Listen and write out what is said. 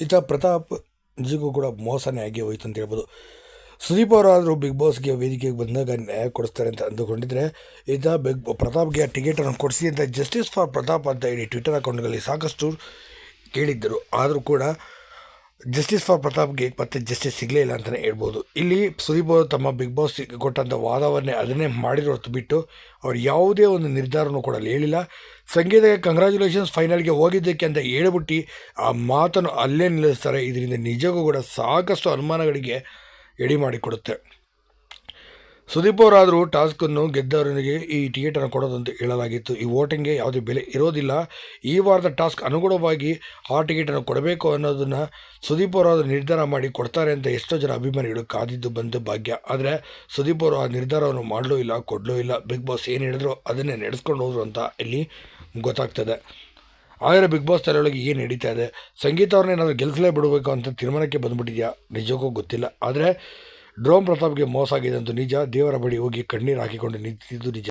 ಈತ ಪ್ರತಾಪ್ ನಿಜಕ್ಕೂ ಕೂಡ ಮೋಸನೇ ಆಗಿ ಹೋಯ್ತು ಅಂತ ಹೇಳ್ಬೋದು. ಸುದೀಪ್ ಅವರಾದರೂ ಬಿಗ್ ಬಾಸ್ಗೆ ವೇದಿಕೆಗೆ ಬಂದಾಗ ನ್ಯಾಯ ಕೊಡಿಸ್ತಾರೆ ಅಂತ ಅಂದುಕೊಂಡಿದ್ರೆ, ಈತ ಬಿಗ್ ಪ್ರತಾಪ್ಗೆ ಟಿಕೆಟನ್ನು ಕೊಡಿಸಿ ಅಂತ ಜಸ್ಟಿಸ್ ಫಾರ್ ಪ್ರತಾಪ್ ಅಂತ ಹೇಳಿ ಟ್ವಿಟರ್ ಅಕೌಂಟ್ಗಳಲ್ಲಿ ಸಾಕಷ್ಟು ಕೇಳಿದ್ದರು. ಆದರೂ ಕೂಡ ಜಸ್ಟಿಸ್ ಫಾರ್ ಪ್ರತಾಪ್ಗೆ ಮತ್ತೆ ಜಸ್ಟಿಸ್ ಸಿಗಲೇ ಇಲ್ಲ ಅಂತಲೇ ಹೇಳ್ಬೋದು. ಇಲ್ಲಿ ಸುದೀಪ್ ಅವರು ತಮ್ಮ ಬಿಗ್ ಬಾಸ್ ಕೊಟ್ಟಂಥ ವಾದವನ್ನೇ ಅದನ್ನೇ ಮಾಡಿರೋ ಹೊರತು ಬಿಟ್ಟು ಅವ್ರು ಯಾವುದೇ ಒಂದು ನಿರ್ಧಾರನೂ ಕೂಡ ಅಲ್ಲಿ ಹೇಳಿಲ್ಲ. ಸಂಗೀತಕ್ಕೆ ಕಂಗ್ರ್ಯಾಚುಲೇಷನ್ಸ್ ಫೈನಲ್ಗೆ ಹೋಗಿದ್ದಕ್ಕೆ ಅಂತ ಹೇಳ್ಬಿಟ್ಟು ಆ ಮಾತನ್ನು ಅಲ್ಲೇ ನಿಲ್ಲಿಸ್ತಾರೆ. ಇದರಿಂದ ನಿಜಕ್ಕೂ ಕೂಡ ಸಾಕಷ್ಟು ಅನುಮಾನಗಳಿಗೆ ಎಡಿ ಮಾಡಿಕೊಡುತ್ತೆ ಸುದೀಪ್ ಅವರಾದರೂ ಟಾಸ್ಕನ್ನು ಗೆದ್ದವರಿಗೆ ಈ ಟಿಕೆಟನ್ನು ಕೊಡೋದು ಅಂತ ಹೇಳಲಾಗಿತ್ತು. ಈ ವೋಟಿಂಗ್ಗೆ ಯಾವುದೇ ಬೆಲೆ ಇರೋದಿಲ್ಲ. ಈ ವಾರದ ಟಾಸ್ಕ್ ಅನುಗುಣವಾಗಿ ಆ ಟಿಕೆಟನ್ನು ಕೊಡಬೇಕು ಅನ್ನೋದನ್ನು ಸುದೀಪ್ ಅವರಾದರೂ ನಿರ್ಧಾರ ಮಾಡಿ ಕೊಡ್ತಾರೆ ಅಂತ ಎಷ್ಟೋ ಜನ ಅಭಿಮಾನಿಗಳು ಕಾದಿದ್ದು ಬಂದು ಭಾಗ್ಯ. ಆದರೆ ಸುದೀಪ್ ಅವರು ಆ ನಿರ್ಧಾರವನ್ನು ಮಾಡಲೂ ಇಲ್ಲ, ಕೊಡಲೂ ಇಲ್ಲ. ಬಿಗ್ ಬಾಸ್ ಏನು ಹೇಳಿದ್ರು ಅದನ್ನೇ ನಡೆಸ್ಕೊಂಡು ಹೋದ್ರು ಅಂತ ಇಲ್ಲಿ ಗೊತ್ತಾಗ್ತದೆ. ಆದರೆ ಬಿಗ್ ಬಾಸ್ ತಲೆಯೊಳಗೆ ಏನು ನಡೀತಾ ಇದೆ? ಸಂಗೀತ ಅವ್ರನ್ನ ಏನಾದರೂ ಗೆಲ್ಲಿಸಲೇ ಬಿಡಬೇಕು ಅಂತ ತೀರ್ಮಾನಕ್ಕೆ ಬಂದುಬಿಟ್ಟಿದೆಯಾ? ನಿಜಕ್ಕೂ ಗೊತ್ತಿಲ್ಲ. ಆದರೆ ಡ್ರೋಮ್ ಪ್ರತಾಪ್ಗೆ ಮೋಸ ಆಗಿದೆ ಅಂತ ನಿಜ ದೇವರ ಬಳಿ ಹೋಗಿ ಕಣ್ಣೀರು ಹಾಕಿಕೊಂಡು ನಿಂತಿದ್ದು ನಿಜ.